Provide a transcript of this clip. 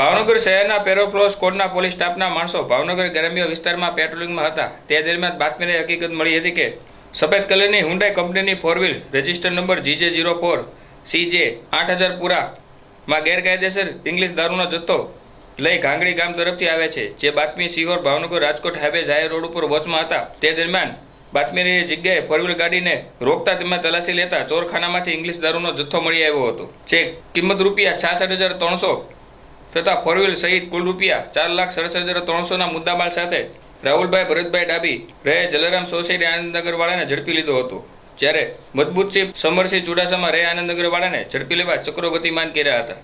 ભાવનગર શહેરના પેરોફ્લોસ કોડના પોલીસ સ્ટાફના માણસો ભાવનગર ગરમીઓ વિસ્તારમાં પેટ્રોલિંગમાં હતા. તે દરમિયાન બાતમીને હકીકત મળી હતી કે સફેદ કલરની હુન્ડાઈ કંપનીની four wheel register number GJ zero four CJ આઠ હજાર પૂરામાં ગેરકાયદેસર ઇંગ્લિશ દારૂનો જથ્થો લઈ ઘાંગડી ગામ તરફથી આવે છે. જે બાતમી સિહોર ભાવનગર રાજકોટ હાઈવે જાહેર રોડ ઉપર વોચમાં હતા. તે દરમિયાન બાતમીની જગ્યાએ ફોર વ્હીલ ગાડીને રોકતા તેમાં તલાશી લેતા ચોરખાનામાંથી ઇંગ્લિશ દારૂનો જથ્થો મળી આવ્યો હતો. જે કિંમત રૂપિયા છાસઠ હજાર ત્રણસો તથા ફોર વ્હીલ સહિત કુલ રૂપિયા ચાર લાખ સડસઠ હજાર ત્રણસોના મુદ્દામાલ સાથે રાહુલભાઈ, ભરતભાઈ ડાબી રહે જલારામ સોસાયટી આનંદનગરવાળાને ઝડપી લીધો હતો. જ્યારે મજબૂત સિંહ સમરસિંહ ચુડાસામાં રહે આનંદનગરવાળાને ઝડપી લેવા ચક્રો ગતિમાન કર્યા હતા.